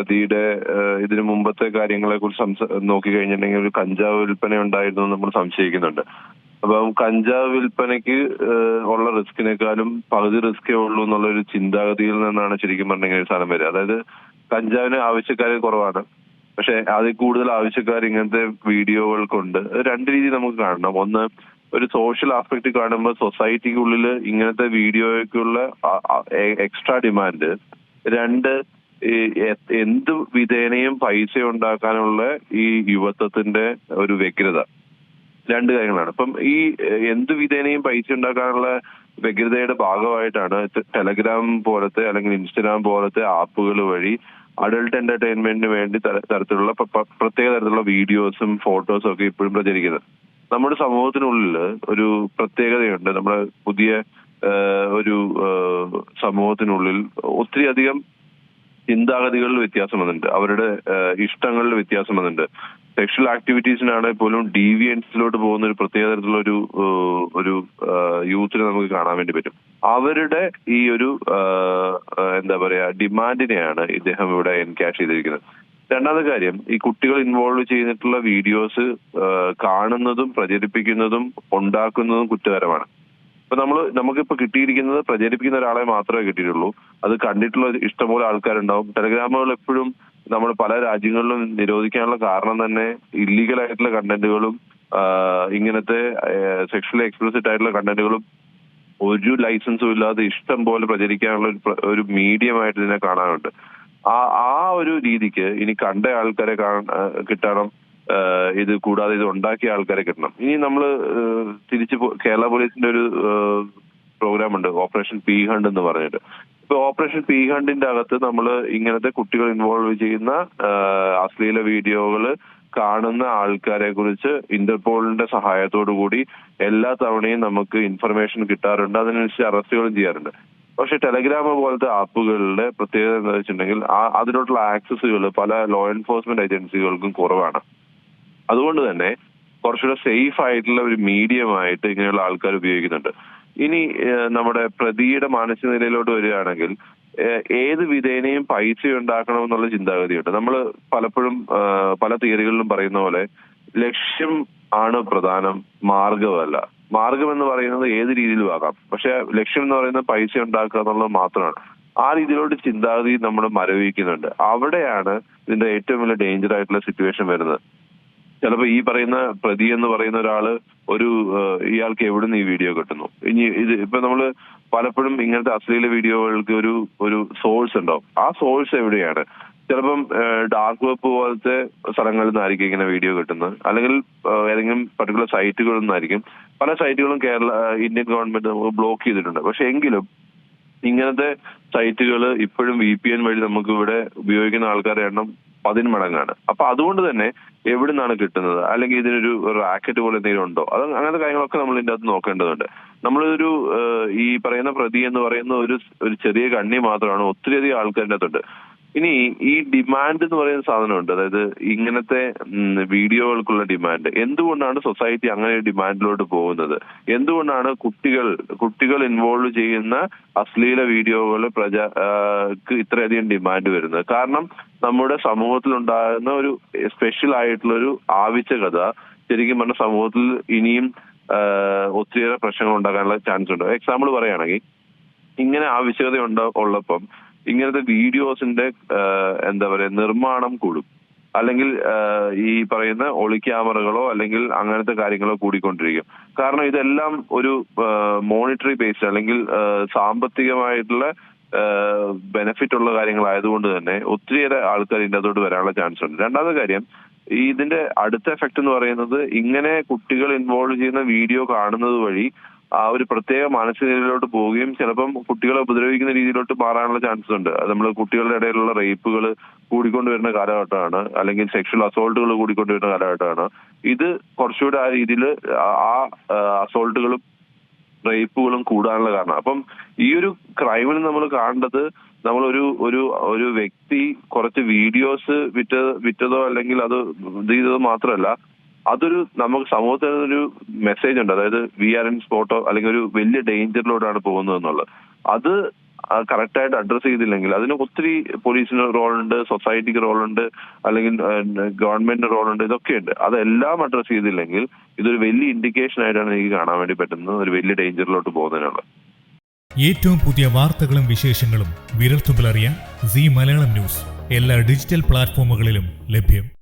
പ്രതിയുടെ ഇതിനു മുമ്പത്തെ കാര്യങ്ങളെ കുറിച്ച് നോക്കി കഴിഞ്ഞിട്ടുണ്ടെങ്കിൽ ഒരു കഞ്ചാവ് വിൽപ്പന ഉണ്ടായിരുന്നു നമ്മൾ സംശയിക്കുന്നുണ്ട്. അപ്പം കഞ്ചാവ് വിൽപ്പനയ്ക്ക് ഉള്ള റിസ്കിനേക്കാളും പകുതി റിസ്കേ ഉള്ളൂ എന്നുള്ള ഒരു ചിന്താഗതിയിൽ നിന്നാണ് ശരിക്കും പറഞ്ഞിട്ട് സാധനം വരിക. അതായത് കഞ്ചാവിന് ആവശ്യക്കാർ കുറവാണ്. പക്ഷെ അതിൽ കൂടുതൽ ആവശ്യക്കാർ ഇങ്ങനത്തെ വീഡിയോകൾക്കുണ്ട് കൊണ്ട് രണ്ട് രീതി നമുക്ക് കാണണം. ഒന്ന് ഒരു സോഷ്യൽ ആസ്പെക്ട് കാണുമ്പോൾ സൊസൈറ്റിക്കുള്ളിൽ ഇങ്ങനത്തെ വീഡിയോയ്ക്കുള്ള എക്സ്ട്രാ ഡിമാൻഡ്. രണ്ട് എന്ത് വിധേനയും പൈസ ഉണ്ടാക്കാനുള്ള ഈ യുവത്വത്തിന്റെ ഒരു വ്യഗ്രത. രണ്ട് കാര്യങ്ങളാണ്. ഇപ്പം ഈ എന്ത് വിധേനയും പൈസ ഉണ്ടാക്കാനുള്ള വ്യഗ്രതയുടെ ഭാഗമായിട്ടാണ് ടെലഗ്രാം പോലത്തെ അല്ലെങ്കിൽ ഇൻസ്റ്റഗ്രാം പോലത്തെ ആപ്പുകൾ വഴി അഡൾട്ട് എന്റർടൈൻമെന്റിന് വേണ്ടി തര- തരത്തിലുള്ള പ്രത്യേക തരത്തിലുള്ള വീഡിയോസും ഫോട്ടോസും ഒക്കെ ഇപ്പോഴും പ്രചരിക്കുന്നത്. നമ്മുടെ സമൂഹത്തിനുള്ളിൽ ഒരു പ്രത്യേകതയുണ്ട്. നമ്മുടെ പുതിയ ഒരു സമൂഹത്തിനുള്ളിൽ ഒത്തിരി അധികം ചിന്താഗതികളിൽ വ്യത്യാസം വന്നിട്ടുണ്ട്. അവരുടെ ഇഷ്ടങ്ങളിൽ വ്യത്യാസം വന്നിട്ടുണ്ട്. സെക്ഷൽ ആക്ടിവിറ്റീസിനാണെങ്കിൽ പോലും ഡീവിയൻസിലോട്ട് പോകുന്ന ഒരു പ്രത്യേക തരത്തിലുള്ള ഒരു ഒരു യൂത്തിനെ നമുക്ക് കാണാൻ വേണ്ടി പറ്റും. അവരുടെ ഈ ഒരു എന്താ പറയാ ഡിമാൻഡിനെയാണ് ഇദ്ദേഹം ഇവിടെ എൻകാഷ് ചെയ്തിരിക്കുന്നത്. രണ്ടാമത്തെ കാര്യം ഈ കുട്ടികൾ ഇൻവോൾവ് ചെയ്തിട്ടുള്ള വീഡിയോസ് കാണുന്നതും പ്രചരിപ്പിക്കുന്നതും ഉണ്ടാക്കുന്നതും കുറ്റകരമാണ്. ഇപ്പൊ നമ്മൾ നമുക്കിപ്പോ കിട്ടിയിരിക്കുന്നത് പ്രചരിപ്പിക്കുന്ന ഒരാളെ മാത്രമേ കിട്ടിയിട്ടുള്ളൂ. അത് കണ്ടിട്ടുള്ള ഇഷ്ടംപോലെ ആൾക്കാരുണ്ടാവും. ടെലഗ്രാമുകൾ എപ്പോഴും നമ്മൾ പല രാജ്യങ്ങളിലും നിരോധിക്കാനുള്ള കാരണം തന്നെ ഇല്ലീഗൽ ആയിട്ടുള്ള കണ്ടന്റുകളും ഇങ്ങനത്തെ സെക്ഷലി എക്സ്പ്ലിസിറ്റ് ആയിട്ടുള്ള കണ്ടന്റുകളും ഒരു ലൈസൻസും ഇല്ലാതെ ഇഷ്ടം പോലെ പ്രചരിക്കാനുള്ള ഒരു മീഡിയം ഒരു മീഡിയമായിട്ട് ഇതിനെ കാണാനുണ്ട്. ആ ആ ഒരു രീതിക്ക് ഇനി കണ്ട ആൾക്കാരെ കിട്ടണം ഇത് കൂടാതെ ഇത് ഉണ്ടാക്കിയ ആൾക്കാരെ കിട്ടണം. ഇനി നമ്മൾ തിരിച്ച് കേരള പോലീസിന്റെ ഒരു പ്രോഗ്രാം ഉണ്ട്. ഓപ്പറേഷൻ പി ഹണ്ട് എന്ന് പറഞ്ഞിട്ട്. ഓപ്പറേഷൻ പി ഹണ്ടിന്റെ അകത്ത് നമ്മൾ ഇങ്ങനത്തെ കുട്ടികൾ ഇൻവോൾവ് ചെയ്യുന്ന അശ്ലീല വീഡിയോകൾ കാണുന്ന ആൾക്കാരെ കുറിച്ച് ഇന്റർപോളിന്റെ സഹായത്തോടു കൂടി എല്ലാ തവണയും നമുക്ക് ഇൻഫർമേഷൻ കിട്ടാറുണ്ട്. അതിനനുസരിച്ച് അറസ്റ്റുകളും ചെയ്യാറുണ്ട്. പക്ഷെ ടെലഗ്രാം പോലത്തെ ആപ്പുകളുടെ പ്രത്യേകത എന്താ വെച്ചിട്ടുണ്ടെങ്കിൽ അതിനോടുള്ള ആക്സസുകൾ പല ലോ എൻഫോഴ്സ്മെന്റ് ഏജൻസികൾക്കും കുറവാണ്. അതുകൊണ്ട് തന്നെ കുറച്ചുകൂടെ സേഫ് ആയിട്ടുള്ള ഒരു മീഡിയമായിട്ട് ഇങ്ങനെയുള്ള ആൾക്കാർ ഉപയോഗിക്കുന്നുണ്ട്. ഇനി നമ്മുടെ പ്രതിയുടെ മാനസിക നിലയിലോട്ട് വരികയാണെങ്കിൽ ഏത് വിധേനയും പൈസ ഉണ്ടാക്കണം എന്നുള്ള ചിന്താഗതിയുണ്ട്. നമ്മൾ പലപ്പോഴും പല തിയറികളിലും പറയുന്ന പോലെ ലക്ഷ്യം ആണ് പ്രധാനം മാർഗമല്ല. മാർഗം എന്ന് പറയുന്നത് ഏത് രീതിയിലും ആകാം. പക്ഷെ ലക്ഷ്യം എന്ന് പറയുന്നത് പൈസ ഉണ്ടാക്കുക എന്നുള്ളത് മാത്രമാണ്. ആ രീതിയിലോട്ട് ചിന്താഗതി നമ്മൾ മരവിക്കുന്നുണ്ട്. അവിടെയാണ് ഇതിന്റെ ഏറ്റവും വലിയ ഡേഞ്ചർ ആയിട്ടുള്ള സിറ്റുവേഷൻ വരുന്നത്. ചിലപ്പോ ഈ പറയുന്ന പ്രതി എന്ന് പറയുന്ന ഒരാൾ ഒരു ഇയാൾക്ക് എവിടുന്ന് ഈ വീഡിയോ കിട്ടുന്നു? ഇനി ഇത് ഇപ്പൊ നമ്മൾ പലപ്പോഴും ഇങ്ങനത്തെ അശ്ലീല വീഡിയോകൾക്ക് ഒരു ഒരു സോഴ്സ് ഉണ്ടാവും. ആ സോഴ്സ് എവിടെയാണ്? ചിലപ്പം ഡാർക്ക് വെബ് പോലത്തെ സ്ഥലങ്ങളിൽ നിന്നായിരിക്കും ഇങ്ങനെ വീഡിയോ കിട്ടുന്നത്. അല്ലെങ്കിൽ ഏതെങ്കിലും പർട്ടിക്കുലർ സൈറ്റുകളിൽ നിന്നായിരിക്കും. പല സൈറ്റുകളും കേരള ഇന്ത്യൻ ഗവൺമെന്റ് ബ്ലോക്ക് ചെയ്തിട്ടുണ്ട്. പക്ഷെ എങ്കിലും ഇങ്ങനത്തെ സൈറ്റുകൾ ഇപ്പോഴും വി പി എൻ വഴി നമുക്ക് ഇവിടെ ഉപയോഗിക്കുന്ന ആൾക്കാരുടെ എണ്ണം പതിന്മടങ്ങാണ്. അപ്പൊ അതുകൊണ്ട് തന്നെ എവിടെ നിന്നാണ് കിട്ടുന്നത്? അല്ലെങ്കിൽ ഇതിനൊരു റാക്കറ്റ് പോലെ എന്തെങ്കിലും ഉണ്ടോ? അത് അങ്ങനത്തെ കാര്യങ്ങളൊക്കെ നമ്മൾ ഇതിന്റെ അകത്ത് നോക്കേണ്ടതുണ്ട്. നമ്മളൊരു ഈ പറയുന്ന പ്രതി എന്ന് പറയുന്ന ഒരു ഒരു ചെറിയ കണ്ണി മാത്രമാണ് ഒത്തിരിയധികം അകത്തുണ്ട് ഇനി ഈ ഡിമാൻഡ് എന്ന് പറയുന്ന സാധനമുണ്ട്. അതായത് ഇങ്ങനത്തെ വീഡിയോകൾക്കുള്ള ഡിമാൻഡ് എന്തുകൊണ്ടാണ് സൊസൈറ്റി അങ്ങനെ ഡിമാൻഡിലോട്ട് പോകുന്നത്? എന്തുകൊണ്ടാണ് കുട്ടികൾ കുട്ടികൾ ഇൻവോൾവ് ചെയ്യുന്ന അശ്ലീല വീഡിയോകൾ പ്രജ ക്ക് ഇത്രയധികം ഡിമാൻഡ് വരുന്നത്? കാരണം നമ്മുടെ സമൂഹത്തിൽ ഉണ്ടാകുന്ന ഒരു സ്പെഷ്യൽ ആയിട്ടുള്ള ഒരു ആവശ്യകത ശരിക്കും പറഞ്ഞ സമൂഹത്തിൽ ഇനിയും ഒത്തിരിയേറെ പ്രശ്നങ്ങൾ ഉണ്ടാകാനുള്ള ചാൻസ് ഉണ്ട്. എക്സാമ്പിൾ പറയുകയാണെങ്കിൽ ഇങ്ങനെ ആവശ്യകത ഉള്ളപ്പം ഇങ്ങനത്തെ വീഡിയോസിന്റെ എന്താ പറയാ നിർമ്മാണം കൂടും. അല്ലെങ്കിൽ ഈ പറയുന്ന ഒളി ക്യാമറകളോ അല്ലെങ്കിൽ അങ്ങനത്തെ കാര്യങ്ങളോ കൂടിക്കൊണ്ടിരിക്കും. കാരണം ഇതെല്ലാം ഒരു മോണിറ്ററി ബേസ് അല്ലെങ്കിൽ സാമ്പത്തികമായിട്ടുള്ള ബെനിഫിറ്റ് ഉള്ള കാര്യങ്ങളായതുകൊണ്ട് തന്നെ ഒത്തിരിയേറെ ആൾക്കാർ ഇതിന്റെ അതോട്ട് വരാനുള്ള ചാൻസ് ഉണ്ട്. രണ്ടാമത്തെ കാര്യം ഇതിന്റെ അടുത്ത എഫക്ട് എന്ന് പറയുന്നത് ഇങ്ങനെ കുട്ടികൾ ഇൻവോൾവ് ചെയ്യുന്ന വീഡിയോ കാണുന്നത് വഴി ആ ഒരു പ്രത്യേക മാനസിക നിലയിലോട്ട് പോവുകയും ചിലപ്പം കുട്ടികളെ ഉപദ്രവിക്കുന്ന രീതിയിലോട്ട് മാറാനുള്ള ചാൻസസ് ഉണ്ട്. അത് നമ്മൾ കുട്ടികളുടെ ഇടയിലുള്ള റേപ്പുകൾ കൂടിക്കൊണ്ടുവരുന്ന കാലഘട്ടമാണ്. അല്ലെങ്കിൽ സെക്ഷൽ അസോൾട്ടുകൾ കൂടിക്കൊണ്ടുവരുന്ന കാലഘട്ടമാണ്. ഇത് കുറച്ചുകൂടെ ആ രീതിയിൽ ആ അസോൾട്ടുകളും റേപ്പുകളും കൂടാനുള്ള കാരണം. അപ്പം ഈ ഒരു ക്രൈമിന് നമ്മൾ കാണേണ്ടത് നമ്മളൊരു ഒരു ഒരു വ്യക്തി കുറച്ച് വീഡിയോസ് വിറ്റ വിറ്റതോ അല്ലെങ്കിൽ അത് ഇത് ചെയ്തതോ മാത്രമല്ല അതൊരു നമുക്ക് സമൂഹത്തിന് ഒരു മെസ്സേജ് ഉണ്ട്. അതായത് വി ആർ ഇൻ സ്പോട്ടോ അല്ലെങ്കിൽ ഒരു വലിയ ഡേഞ്ചറിലോട്ടാണ് പോകുന്നത് എന്നുള്ളത്. അത് കറക്റ്റായിട്ട് അഡ്രസ് ചെയ്തില്ലെങ്കിൽ അതിന് ഒത്തിരി പോലീസിന് റോളുണ്ട് സൊസൈറ്റിക്ക് റോളുണ്ട് അല്ലെങ്കിൽ ഗവൺമെന്റിന് റോളുണ്ട് ഇതൊക്കെയുണ്ട്. അതെല്ലാം അഡ്രസ് ചെയ്തില്ലെങ്കിൽ ഇതൊരു വലിയ ഇൻഡിക്കേഷൻ ആയിട്ടാണ് എനിക്ക് കാണാൻ വേണ്ടി പറ്റുന്നത് ഒരു വലിയ ഡേഞ്ചറിലോട്ട് പോകുന്നതിനുള്ള. ഏറ്റവും പുതിയ വാർത്തകളും വിശേഷങ്ങളും വിരൽത്തുമ്പിലറിയാൻ സി മലയാളം ന്യൂസ്. എല്ലാ ഡിജിറ്റൽ പ്ലാറ്റ്ഫോമുകളിലും ലഭ്യം.